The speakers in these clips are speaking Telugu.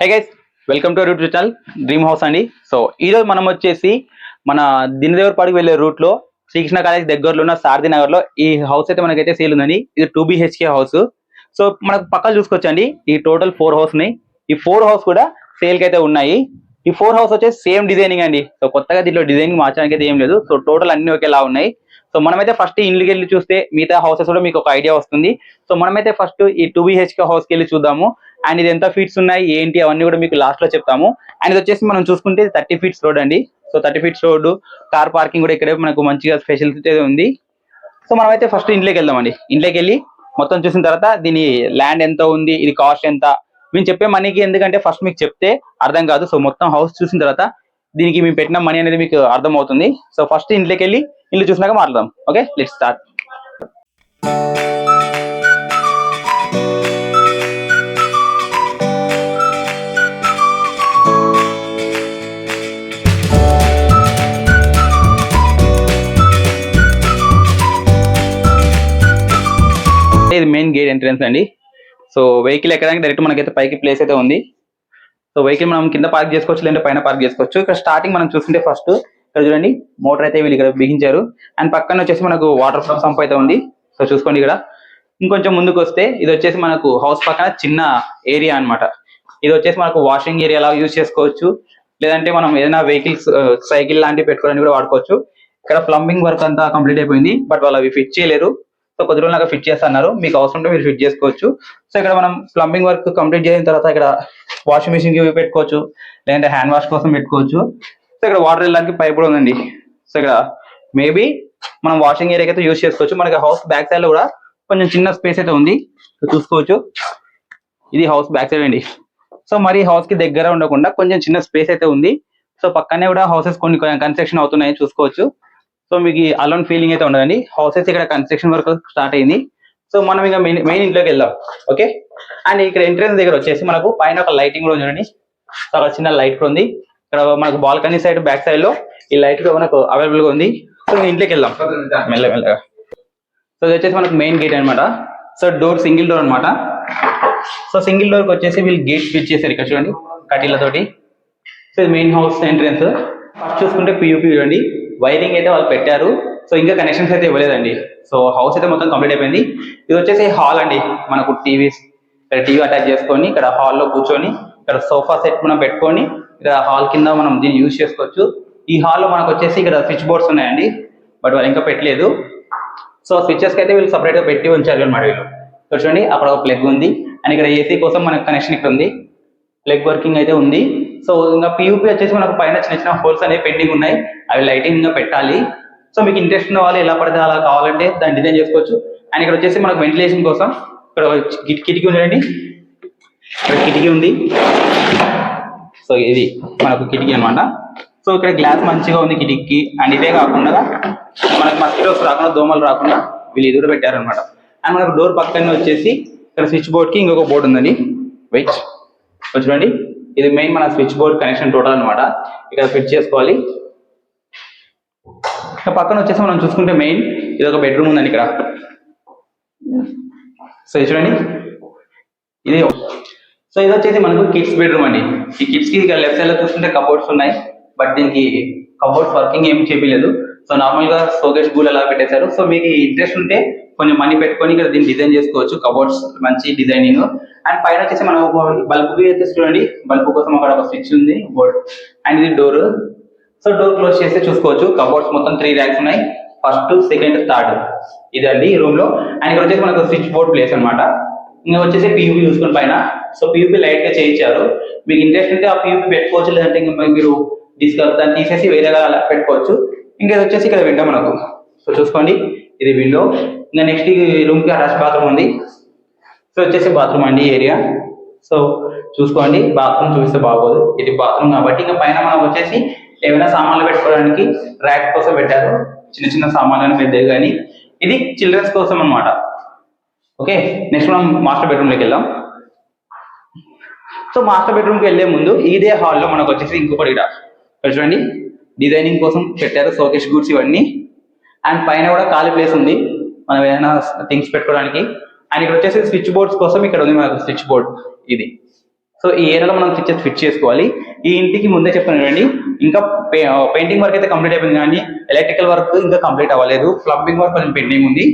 Hey guys welcome to YouTube channel dream house అండి. సో ఈరోజు మనం వచ్చేసి మన దినదేవర్ వెళ్ళే రూట్లో శ్రీకృష్ణ కాలేజ్ దగ్గరలో ఉన్న సారథి నగర్లో ఈ హౌస్ అయితే మనకైతే సేల్ ఉందండి. ఇది టూ బిహెచ్కే హౌస్ సో మనకు పక్కన చూసుకోవచ్చండి. ఈ టోటల్ ఫోర్ హౌస్ ఉన్నాయి. ఈ ఫోర్ హౌస్ కూడా సేల్కి అయితే ఉన్నాయి. ఈ ఫోర్ హౌస్ వచ్చేసి సేమ్ డిజైనింగ్ అండి. సో కొత్తగా దీంట్లో డిజైనింగ్ మార్చడానికి అయితే ఏం లేదు. సో టోటల్ అన్ని ఒకేలా ఉన్నాయి. సో మనమైతే ఫస్ట్ ఇండ్లకి వెళ్ళి చూస్తే మిగతా హౌసెస్ కూడా మీకు ఒక ఐడియా వస్తుంది. సో మనమైతే ఫస్ట్ ఈ టూ బిహెచ్కే హౌస్కి వెళ్ళి చూద్దాము. అండ్ ఇది ఎంత ఫీట్స్ ఉన్నాయి ఏంటి అవన్నీ కూడా మీకు లాస్ట్లో చెప్తాము. అండ్ ఇది వచ్చేసి మనం చూసుకుంటే థర్టీ ఫీట్స్ రోడ్ అండి. So thirty feets road car parking కూడా ఇక్కడే మనకు మంచిగా ఫెసిలిటీ ఉంది. సో మనమైతే ఫస్ట్ ఇంట్లోకి వెళ్దామండి. ఇంట్లోకి వెళ్ళి మొత్తం చూసిన తర్వాత దీని ల్యాండ్ ఎంత ఉంది ఇది కాస్ట్ ఎంత? మేము చెప్పే మనీకి ఎందుకంటే ఫస్ట్ మీకు చెప్తే అర్థం కాదు. సో మొత్తం హౌస్ చూసిన తర్వాత దీనికి మేము పెట్టిన మనీ అనేది మీకు అర్థం అవుతుంది సో ఫస్ట్ ఇంట్లోకి వెళ్ళి ఇల్లు చూసినాక మాట్లాడదాం. ఓకే లెట్ స్టార్ట్ ఎంట్రన్స్ అండి. సో వెహికల్ ఎక్కడానికి డైరెక్ట్ మనకైతే పైకి ప్లేస్ అయితే ఉంది. సో వెహికల్ మనం కింద పార్క్ చేసుకోవచ్చు లేదంటే పైన పార్క్ చేసుకోవచ్చు. ఇక్కడ స్టార్టింగ్ మనం చూస్తుంటే ఫస్ట్ ఇక్కడ చూడండి మోటార్ అయితే వీళ్ళు ఇక్కడ బిగించారు. అండ్ పక్కన వచ్చేసి మనకు వాటర్ సంప్ అయితే ఉంది. సో చూసుకోండి ఇక్కడ. ఇంకొంచెం ముందుకు వస్తే ఇది వచ్చేసి మనకు హౌస్ పక్కన చిన్న ఏరియా అన్నమాట. ఇది వచ్చేసి మనకు వాషింగ్ ఏరియా లాగా యూజ్ చేసుకోవచ్చు. లేదంటే మనం ఏదైనా వెహికల్స్ సైకిల్ uh, లాంటివి పెట్టుకోవడానికి కూడా వాడుకోవచ్చు. ఇక్కడ ప్లంబింగ్ వర్క్ అంతా కంప్లీట్ అయిపోయింది. బట్ వాళ్ళు అవి ఫిట్ చేయలేరు. సో కొద్ది రోజులు ఫిట్ చేస్తున్నారు. మీకు అవసరం ఉంటే మీరు ఫిట్ చేసుకోవచ్చు. సో ఇక్కడ మనం ప్లంబింగ్ వర్క్ కంప్లీట్ చేసిన తర్వాత ఇక్కడ వాషింగ్ మిషన్కి పెట్టుకోవచ్చు. లేదంటే హ్యాండ్ వాష్ కోసం పెట్టుకోవచ్చు. సో ఇక్కడ వాటర్ వెళ్ళడానికి పైప్ కూడా ఉందండి. సో ఇక్కడ మేబీ మనం వాషింగ్ ఏరియా అయితే యూజ్ చేసుకోవచ్చు. మనకి హౌస్ బ్యాక్ సైడ్లో కూడా కొంచెం చిన్న స్పేస్ అయితే ఉంది. చూసుకోవచ్చు. ఇది హౌస్ బ్యాక్ సైడ్ అండి. సో మరి హౌస్కి దగ్గర ఉండకుండా కొంచెం చిన్న స్పేస్ అయితే ఉంది. సో పక్కనే కూడా హౌసెస్ కొన్ని కన్స్ట్రక్షన్ అవుతున్నాయి చూసుకోవచ్చు. సో మీకు అలోన్ ఫీలింగ్ అయితే ఉండదండి. హౌసెస్ ఇక్కడ కన్స్ట్రక్షన్ వర్క్ స్టార్ట్ అయింది. సో మనం ఇంకా మెయిన్ మెయిన్ ఇంట్లోకి వెళ్దాం. ఓకే అండ్ ఇక్కడ ఎంట్రెన్స్ దగ్గర వచ్చేసి మనకు పైన ఒక లైటింగ్ కూడా ఉంది చూడండి చిన్న లైట్ కూడా ఉంది. ఇక్కడ మనకు బాల్కనీ సైడ్ బ్యాక్ సైడ్లో ఈ లైట్ కూడా మనకు అవైలబుల్గా ఉంది. సో ఇంట్లోకి వెళ్దాం. మెల్ల మెల్లగా. సో ఇది వచ్చేసి మనకు మెయిన్ గేట్ అన్నమాట. సో డోర్ సింగిల్ డోర్ అన్నమాట. సో సింగిల్ డోర్కి వచ్చేసి వీళ్ళు గేట్ ఫిట్ చేశారు ఇక్కడ చూడండి. కటీలతోటి సో ఇది మెయిన్ హౌస్ ఎంట్రెన్స్ ఫస్ట్ చూసుకుంటే పియూపీ చూడండి. వైరింగ్ అయితే వాళ్ళు పెట్టారు. సో ఇంకా కనెక్షన్స్ అయితే ఇవ్వలేదండి. సో హౌస్ అయితే మొత్తం కంప్లీట్ అయిపోయింది. ఇది వచ్చేసి హాల్ అండి. మనకు టీవీస్ ఇక్కడ టీవీ అటాచ్ చేసుకొని ఇక్కడ హాల్లో కూర్చొని ఇక్కడ సోఫా సెట్ మనం పెట్టుకొని ఇక్కడ హాల్ కింద మనం దీన్ని యూజ్ చేసుకోవచ్చు. ఈ హాల్లో మనకు వచ్చేసి ఇక్కడ స్విచ్ బోర్డ్స్ ఉన్నాయండి. బట్ వాళ్ళు ఇంకా పెట్టలేదు. సో స్విచెస్ అయితే వీళ్ళు సపరేట్గా పెట్టి ఉంచారు అనమాట వీళ్ళు. చూడండి అక్కడ ఒక ప్లగ్ ఉంది. అండ్ ఇక్కడ ఏసీ కోసం మనకు కనెక్షన్ ఇక్కడ ఉంది. ప్లగ్ వర్కింగ్ అయితే ఉంది. సో ఇంకా పియూపీ వచ్చేసి మనకు పైన చిన్న చిన్న హోల్స్ అనేవి పెండింగ్ ఉన్నాయి. అవి లైటింగ్ ఇంకా పెట్టాలి. సో మీకు ఇంట్రెస్ట్ ఉన్న వాళ్ళు ఎలా పడితే అలా కావాలంటే దాన్ని డిజైన్ చేసుకోవచ్చు. అండ్ ఇక్కడ వచ్చేసి మనకు వెంటిలేషన్ కోసం ఇక్కడ కిటికీ ఉందండి. ఇక్కడ కిటికీ ఉంది. సో ఇది మనకు కిటికీ అన్నమాట. సో ఇక్కడ గ్లాస్ మంచిగా ఉంది కిటికీ అండ్ ఇదే కాకుండా మనకు మస్కిటోస్ రాకుండా దోమలు రాకుండా వీళ్ళు ఇది కూడా పెట్టారనమాట అండ్ మనకు డోర్ పక్కనే వచ్చేసి ఇక్కడ స్విచ్ బోర్డ్కి ఇంకొక బోర్డు ఉందండి. వెయిట్ చూడండి ఇది మెయిన్ మన స్విచ్ బోర్డ్ కనెక్షన్ టోటల్ అన్నమాట. ఇక్కడ ఫిట్ చేసుకోవాలి. ఇక్కడ పక్కన వచ్చేసి మనం చూసుకుంటే మెయిన్ ఇది ఒక బెడ్రూమ్ ఉందండి ఇక్కడ. సో చూడండి. ఇది సో ఇది వచ్చేసి మనకు కిడ్స్ బెడ్రూమ్ అండి. ఈ కిడ్స్కి ఇక్కడ లెఫ్ట్ సైడ్లో చూసుకుంటే కబోర్డ్స్ ఉన్నాయి. బట్ దీనికి కబోర్డ్స్ వర్కింగ్ ఏం చేయలేదు సో నార్మల్గా సోగేష్ గూల్ అలా పెట్టేశారు. సో మీకు ఇంట్రెస్ట్ ఉంటే కొంచెం మనీ పెట్టుకొని ఇక్కడ దీన్ని డిజైన్ చేసుకోవచ్చు. కబోర్డ్స్ మంచి డిజైనింగ్. అండ్ పైన వచ్చేసి మనం బల్బ్ అయితే చూడండి. బల్బ్ కోసం అక్కడ ఒక స్విచ్ ఉంది. బోర్డ్. అండ్ ఇది డోర్. సో డోర్ క్లోజ్ చేస్తే చూసుకోవచ్చు. కబోర్డ్స్ మొత్తం త్రీ ర్యాక్స్ ఉన్నాయి. ఫస్ట్ సెకండ్ థర్డ్ ఇదండి రూమ్లో అండ్ ఇక్కడ వచ్చేసి మనకు స్విచ్ బోర్డ్ ప్లేస్ అన్నమాట. ఇంకా వచ్చేసి పియూపీ చూసుకుని పైన. సో పియూపీ లైట్గా చేయించారు. మీకు ఇంట్రెస్ట్ ఉంటే ఆ పియూపీ పెట్టుకోవచ్చు. లేదంటే ఇంకా మీరు డిస్కస్ దాన్ని తీసేసి వేరేగా అలా పెట్టుకోవచ్చు. ఇంకా ఇది వచ్చేసి ఇక్కడ విండో మనకు. సో చూసుకోండి. ఇది విండో ఇంకా నెక్స్ట్ ఈ రూమ్కి అటాచ్ బాత్రూమ్ ఉంది. సో వచ్చేసి బాత్రూమ్ అండి ఏరియా సో చూసుకోండి. బాత్రూమ్ చూస్తే బాగోదు. ఇది బాత్రూమ్ కాబట్టి ఇంకా పైన మనం వచ్చేసి ఏమైనా సామాన్లు పెట్టుకోవడానికి ర్యాక్ కోసం పెట్టారు. చిన్న చిన్న సామాన్లు పెద్దవి కానీ. ఇది చిల్డ్రన్స్ కోసం అన్నమాట. ఓకే నెక్స్ట్ మనం మాస్టర్ బెడ్రూమ్లోకి వెళ్దాం. సో మాస్టర్ బెడ్రూమ్కి వెళ్ళే ముందు ఇదే హాల్లో మనకు వచ్చేసి ఇంకొకటి ఇక్కడ చూడండి. డిజైనింగ్ కోసం పెట్టారు సోకేష్ గూడ్స్ ఇవన్నీ. అండ్ పైన కూడా ఖాళీ ప్లేస్ ఉంది. మనం ఏదైనా థింగ్స్ పెట్టుకోవడానికి. అండ్ ఇక్కడ వచ్చేసి స్విచ్ బోర్డ్స్ కోసం ఇక్కడ ఉంది మనకు స్విచ్ బోర్డ్ ఇది. సో ఈ ఏరియాలో మనం స్విచ్చెస్ ఫిట్ చేసుకోవాలి. ఈ ఇంటికి ముందే చెప్పాను కదండి ఇంకా పెయింటింగ్ వర్క్ అయితే కంప్లీట్ అయిపోయింది కానీ ఎలక్ట్రికల్ వర్క్ ఇంకా కంప్లీట్ అవ్వలేదు. ప్లంబింగ్ వర్క్ కొంచెం పెండింగ్ ఉంది.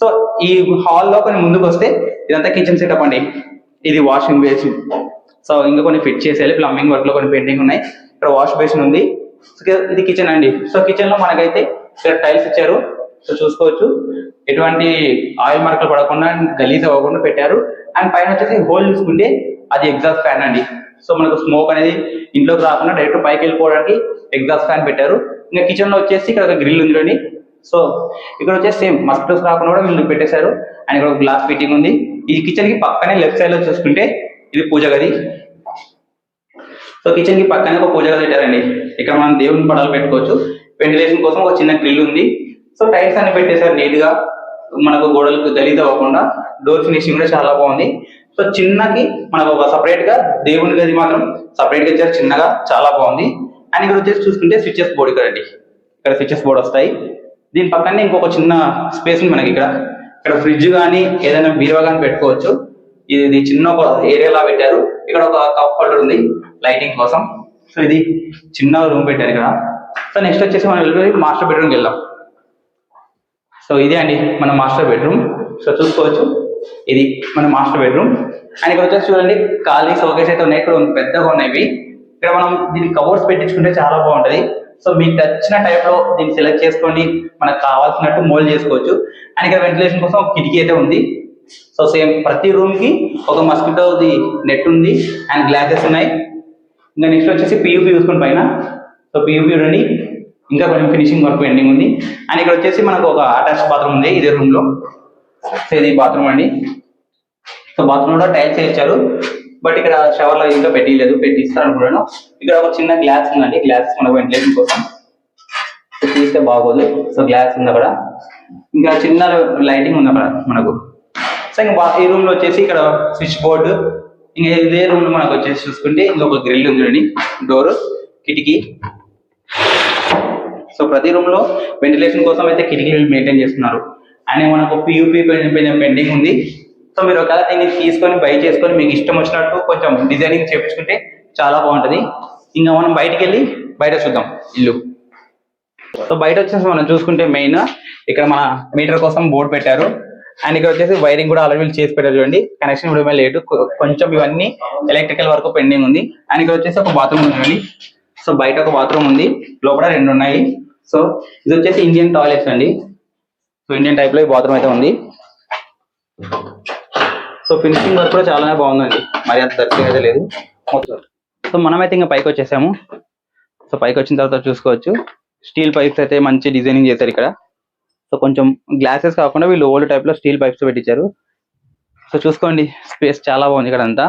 సో ఈ హాల్లో కొన్ని ముందుకు వస్తే ఇదంతా కిచెన్ సెటప్ అండి. ఇది వాషింగ్ బేసిన్. సో ఇంకా కొన్ని ఫిట్ చేసేయాలి. ప్లంబింగ్ వర్క్లో కొన్ని పెండింగ్ ఉన్నాయి. ఇక్కడ వాష్ బేసిన్ ఉంది. ఇది కిచెన్ అండి. సో కిచెన్లో మనకైతే ఇక్కడ టైల్స్ ఇచ్చారు. సో చూసుకోవచ్చు. ఎటువంటి ఆయిల్ మార్కులు పడకుండా గలీజ్ అవ్వకుండా పెట్టారు. అండ్ పైన వచ్చేసి హోల్ చూసుకుంటే అది ఎగ్జాస్ట్ ఫ్యాన్ అండి. సో మనకు స్మోక్ అనేది ఇంట్లోకి రాకుండా డైరెక్ట్ పైకి వెళ్ళిపోవడానికి ఎగ్జాస్ట్ ఫ్యాన్ పెట్టారు. ఇంకా కిచెన్లో వచ్చేసి ఇక్కడ ఒక గ్రిల్ ఉంది సో ఇక్కడ వచ్చేసి సేమ్ మస్కిటోస్ రాకుండా కూడా వీళ్ళు పెట్టేశారు. అండ్ ఇక్కడ ఒక గ్లాస్ ఫిట్టింగ్ ఉంది. ఈ కిచెన్కి పక్కనే లెఫ్ట్ సైడ్లో చూసుకుంటే ఇది పూజ గది. సో కిచెన్కి పక్కనే ఒక పూజ గది పెట్టారండి. ఇక్కడ మనం దేవుని పడాలు పెట్టుకోవచ్చు. వెంటిలేషన్ కోసం ఒక చిన్న గ్రిల్ ఉంది. సో టైల్స్ అన్ని పెట్టేశారు నీట్గా మనకు గోడలకు గలీజ్ అవ్వకుండా డోర్ ఫినిషింగ్ కూడా చాలా బాగుంది. సో చిన్నకి మనకు ఒక సపరేట్గా దేవుని గది మాత్రం సపరేట్గా ఇచ్చారు. చిన్నగా చాలా బాగుంది. అండ్ ఇక్కడ వచ్చేసి చూసుకుంటే స్విచ్చెస్ బోర్డు ఇక్కడ అండి. ఇక్కడ స్విచ్చెస్ బోర్డు వస్తాయి. దీని పక్కనే ఇంకొక చిన్న స్పేస్ ఉంది మనకి ఇక్కడ. ఇక్కడ ఫ్రిడ్జ్ కానీ ఏదైనా బీరువా కానీ పెట్టుకోవచ్చు. ఇది ఇది చిన్న ఒక ఏరియాలా పెట్టారు. ఇక్కడ ఒక కప్ హోల్డర్ ఉంది. లైటింగ్ కోసం. సో ఇది చిన్న రూమ్ పెట్టారు ఇక్కడ. సో నెక్స్ట్ వచ్చేసి మనం వెళ్ళి మాస్టర్ బెడ్రూమ్కి వెళ్దాం. సో ఇదే అండి మన మాస్టర్ బెడ్రూమ్ సో చూసుకోవచ్చు. ఇది మన మాస్టర్ బెడ్రూమ్ అండ్ ఇక్కడ వచ్చేసి చూడండి ఖాళీ సోకేస్ అయితే ఉన్నాయి. ఇక్కడ పెద్దగా ఉన్నాయి ఇవి. ఇక్కడ మనం దీనికి కవర్స్ పెట్టించుకుంటే చాలా బాగుంటది. సో మీకు నచ్చిన టైప్లో దీన్ని సెలెక్ట్ చేసుకోండి మనకు కావాల్సినట్టు మోల్డ్ చేసుకోవచ్చు. అండ్ ఇక్కడ వెంటిలేషన్ కోసం ఒక కిటికీ అయితే ఉంది. సో సేమ్ ప్రతి రూమ్కి ఒక మస్కిటోది నెట్ ఉంది. అండ్ గ్లాసెస్ ఉన్నాయి. ఇంకా నెక్స్ట్ వచ్చేసి పియూపీ చూసుకుని పైన. సో పియూపీ చూడండి ఇంకా కొంచెం ఫినిషింగ్ వర్క్ పెండింగ్ ఉంది. అండ్ ఇక్కడ వచ్చేసి మనకు ఒక అటాచ్ బాత్రూమ్ ఉంది ఇదే రూమ్లో. సో ఇది బాత్రూమ్ అండి. సో బాత్రూమ్ కూడా టైల్స్ ఇచ్చారు బట్ ఇక్కడ షవర్లో ఇంకా పెట్టలేదు పెట్టిస్తారు అనుకున్నాను ఇక్కడ ఒక చిన్న గ్లాస్ ఉందండి. గ్లాస్ మనకు వెంటిలేషన్ కోసం. తీస్తే బాగోదు. సో గ్లాస్ ఉంది అక్కడ. ఇంకా చిన్న లైటింగ్ ఉంది అక్కడ మనకు. సో ఇంకా ఈ రూమ్లో వచ్చేసి ఇక్కడ స్విచ్ బోర్డు ఇంకా ఇదే రూమ్లో మనకు వచ్చేసి చూసుకుంటే ఇంకొక గ్రిల్ ఉంది చూడండి. డోర్ కిటికీ. సో ప్రతి రూమ్లో వెంటిలేషన్ కోసం అయితే కిటికీలు మెయింటైన్ చేస్తున్నారు. అండ్ మనకు పియూపీ పెండింగ్ ఉంది. సో మీరు ఒకవేళ దీన్ని తీసుకొని బై చేసుకొని మీకు ఇష్టం వచ్చినట్టు కొంచెం డిజైనింగ్ చేపించుకుంటే చాలా బాగుంటది. ఇంకా మనం బయటికి వెళ్ళి బయట చూద్దాం ఇల్లు. సో బయట వచ్చేసి మనం చూసుకుంటే మెయిన్ ఇక్కడ మన మీటర్ కోసం బోర్డు పెట్టారు. అండ్ ఇక్కడ వచ్చేసి వైరింగ్ కూడా ఆల్రెడీ చేసి పెట్టారు చూడండి. కనెక్షన్ ఇవ్వడమే లేటు కొంచెం ఇవన్నీ ఎలక్ట్రికల్ వర్క్ పెండింగ్ ఉంది. అండ్ ఇక్కడ వచ్చేసి ఒక బాత్రూమ్ ఉంది చూడండి. సో బయట ఒక బాత్రూమ్ ఉంది. లోపల రెండు ఉన్నాయి. సో ఇది వచ్చేసి ఇండియన్ టాయిలెట్స్ అండి. సో ఇండియన్ టైప్లో ఈ బాత్రూమ్ అయితే ఉంది. సో ఫినిషింగ్ వర్క్ కూడా చాలానే బాగుందండి. మరి అంత దర్శనం అయితే లేదు. సో మనమైతే ఇంకా పైకి వచ్చేసాము. సో పైకి వచ్చిన తర్వాత చూసుకోవచ్చు. స్టీల్ పైప్స్ అయితే మంచి డిజైనింగ్ చేశారు ఇక్కడ. సో కొంచెం గ్లాసెస్ కాకుండా వీళ్ళు ఓల్డ్ టైప్లో స్టీల్ పైప్స్ పెట్టించారు. సో చూసుకోండి స్పేస్ చాలా బాగుంది ఇక్కడ అంతా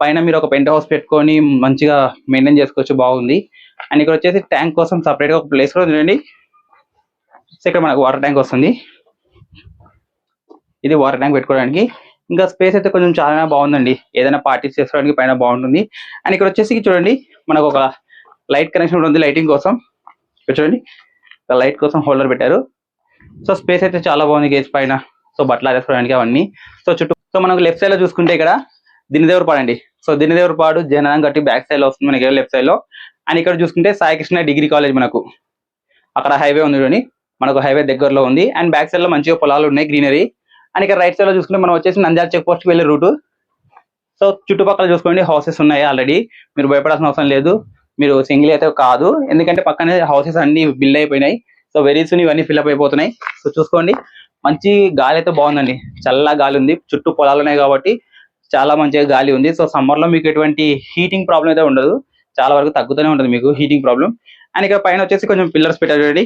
పైన మీరు ఒక పెంట్ హౌస్ పెట్టుకొని మంచిగా మెయింటైన్ చేసుకోవచ్చు బాగుంది. అండ్ ఇక్కడ వచ్చేసి ట్యాంక్ కోసం సపరేట్గా ఒక ప్లేస్ కూడా ఉందండి. సో ఇక్కడ మనకు వాటర్ ట్యాంక్ వస్తుంది. ఇది వాటర్ ట్యాంక్ పెట్టుకోవడానికి. ఇంకా స్పేస్ అయితే కొంచెం చాలా బాగుందండి. ఏదైనా పార్టీస్ చేసుకోవడానికి పైన బాగుంటుంది. అండ్ ఇక్కడ వచ్చేసి చూడండి మనకు ఒక లైట్ కనెక్షన్ కూడా ఉంది లైటింగ్ కోసం. చూడండి లైట్ కోసం హోల్డర్ పెట్టారు. సో స్పేస్ అయితే చాలా బాగుంది గేజ్ పైన. సో బట్టలు ఆరేసుకోవడానికి అవన్నీ. సో చుట్టూ సో మనకు లెఫ్ట్ సైడ్లో చూసుకుంటే ఇక్కడ దినదేవర పాడండి సో దినదేవర పాడు జననం గట్టి బ్యాక్ సైడ్లో వస్తుంది మనకి లెఫ్ట్ సైడ్లో. అండ్ ఇక్కడ చూసుకుంటే సాయికృష్ణ డిగ్రీ కాలేజ్ మనకు. అక్కడ హైవే ఉంది చూడండి. మనకు హైవే దగ్గరలో ఉంది. అండ్ బ్యాక్ సైడ్లో మంచిగా పొలాలు ఉన్నాయి గ్రీనరీ అండ్ ఇక్కడ రైట్ సైడ్లో చూసుకుంటే మనం వచ్చేసి నంద్యాల చెక్ పోస్ట్ వెళ్ళే రూట్ సో చుట్టుపక్కల చూసుకోండి హౌసెస్ ఉన్నాయి ఆల్రెడీ మీరు భయపడాల్సిన అవసరం లేదు. మీరు సింగిల్ అయితే కాదు. ఎందుకంటే పక్కనే హౌసెస్ అన్ని బిల్డ్ అయిపోయినాయి. సో వెరీ సూన్ ఇవన్నీ ఫిల్అప్ అయిపోతున్నాయి. సో చూసుకోండి మంచి గాలి అయితే బాగుందండి. చల్ల గాలి ఉంది చుట్టూ పొలాలు ఉన్నాయి కాబట్టి చాలా మంచిగా గాలి ఉంది. సో సమ్మర్లో మీకు ఎటువంటి హీటింగ్ ప్రాబ్లం అయితే ఉండదు. చాలా వరకు తగ్గుతూనే ఉంటుంది మీకు హీటింగ్ ప్రాబ్లం అండ్ ఇక్కడ పైన వచ్చేసి కొంచెం పిల్లర్స్ పెట్టారు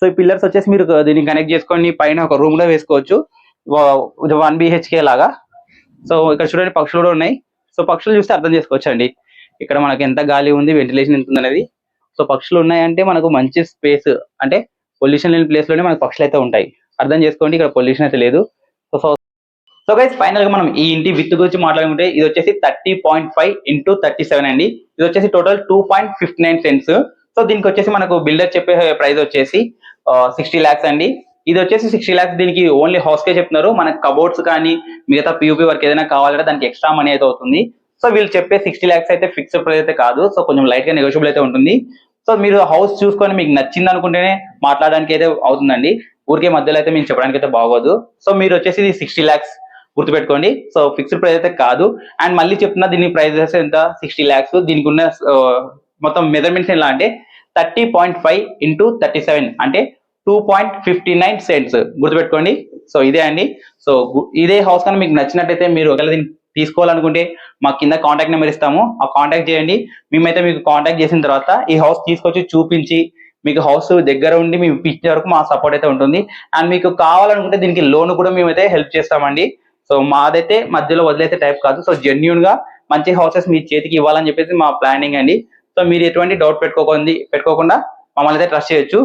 సో ఈ పిల్లర్స్ వచ్చేసి మీరు దీన్ని కనెక్ట్ చేసుకొని పైన ఒక రూమ్లో వేసుకోవచ్చు. వన్ బిహెచ్కే లాగా. సో ఇక్కడ చూడండి పక్షులు కూడా ఉన్నాయి. సో పక్షులు చూస్తే అర్థం చేసుకోవచ్చు అండి ఇక్కడ మనకి ఎంత గాలి ఉంది వెంటిలేషన్ ఎంత ఉంది అనేది. సో పక్షులు ఉన్నాయంటే మనకు మంచి స్పేస్ అంటే పొల్యూషన్ లేని ప్లేస్లోనే మనకు పక్షులు అయితే ఉంటాయి. అర్థం చేసుకోండి ఇక్కడ పొల్యూషన్ అయితే లేదు. సో సో సో గైస్ ఫైనల్గా మనం ఈ ఇంటి విత్ గురించి మాట్లాడుకుంటే ఇది వచ్చేసి thirty point five into thirty seven అండి. ఇది వచ్చేసి total two point fifty nine cents so దీనికి వచ్చేసి మనకు బిల్డర్ చెప్పే ప్రైస్ వచ్చేసి సిక్స్టీ ల్యాక్స్ అండి. ఇది వచ్చేసి సిక్స్టీ ల్యాక్స్ దీనికి ఓన్లీ హౌస్ కే చెప్తున్నారు. మనకు కబోర్డ్స్ కానీ మిగతా పియూపీ వర్క్ ఏదైనా కావాలంటే దానికి ఎక్స్ట్రా మనీ అయితే అవుతుంది. సో వీళ్ళు చెప్పే సిక్స్టీ ల్యాక్స్ అయితే ఫిక్స్డ్ ప్రైస్ అయితే కాదు. సో కొంచెం లైట్గా నెగోషియబుల్ అయితే ఉంటుంది. సో మీరు హౌస్ చూసుకొని మీకు నచ్చింది అనుకుంటేనే మాట్లాడడానికి అయితే అవుతుందండి. ఊరికే మధ్యలో అయితే మేము చెప్పడానికి అయితే బాగోదు. సో మీరు వచ్చేసి ఇది సిక్స్టీ ల్యాక్స్ గుర్తుపెట్టుకోండి. సో ఫిక్స్డ్ ప్రైస్ అయితే కాదు. అండ్ మళ్ళీ చెప్తున్నా దీని ప్రైజెస్ ఎంత? సిక్స్టీ ల్యాక్స్ దీనికి ఉన్న మొత్తం మెజర్మెంట్స్ ఎలా అంటే thirty point five into thirty seven అంటే two point fifty nine cents గుర్తుపెట్టుకోండి. సో ఇదే అండి. సో ఇదే హౌస్ కానీ మీకు నచ్చినట్టయితే మీరు ఒకవేళ దీన్ని తీసుకోవాలనుకుంటే మా కింద కాంటాక్ట్ నెంబర్ ఇస్తాము. ఆ కాంటాక్ట్ చేయండి. మేమైతే మీకు కాంటాక్ట్ చేసిన తర్వాత ఈ హౌస్ తీసుకొచ్చి చూపించి మీకు హౌస్ దగ్గర ఉండి మేము ఇచ్చే వరకు మా సపోర్ట్ అయితే ఉంటుంది. అండ్ మీకు కావాలనుకుంటే దీనికి లోన్ కూడా మేమైతే హెల్ప్ చేస్తామండి. సో మాదైతే మధ్యలో వదిలేసే టైప్ కాదు. సో జెన్యున్గా మంచి హౌసెస్ మీ చేతికి ఇవ్వాలని చెప్పేసి మా ప్లానింగ్ అండి. సో మీరు ఎటువంటి డౌట్ పెట్టుకోకండి. పెట్టుకోకుండా మమ్మల్ని అయితే ట్రస్ట్ చేయొచ్చు.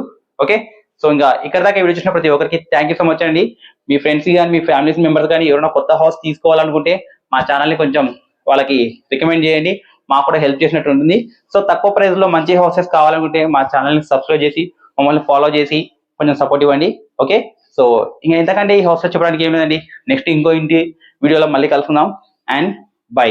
ఓకే సో ఇంకా ఇక్కడ దాకా వీడియో చూసిన ప్రతి ఒక్కరికి థ్యాంక్ యూ సో మచ్ అండి. మీ ఫ్రెండ్స్ కానీ మీ ఫ్యామిలీస్ మెంబర్స్ కానీ ఎవరైనా కొత్త హౌస్ తీసుకోవాలనుకుంటే మా ఛానల్ని కొంచెం వాళ్ళకి రికమెండ్ చేయండి. మాకు కూడా హెల్ప్ చేసినట్టు ఉంటుంది. సో తక్కువ ప్రైస్లో మంచి హౌసెస్ కావాలనుకుంటే మా ఛానల్ని సబ్స్క్రైబ్ చేసి మమ్మల్ని ఫాలో చేసి కొంచెం సపోర్ట్ ఇవ్వండి. ఓకే సో ఇంకా ఎంతకంటే ఈ హౌస్ చెప్పడానికి ఏం లేదండి. నెక్స్ట్ ఇంకో ఇంటి వీడియోలో మళ్ళీ కలుసుకుందాం. And by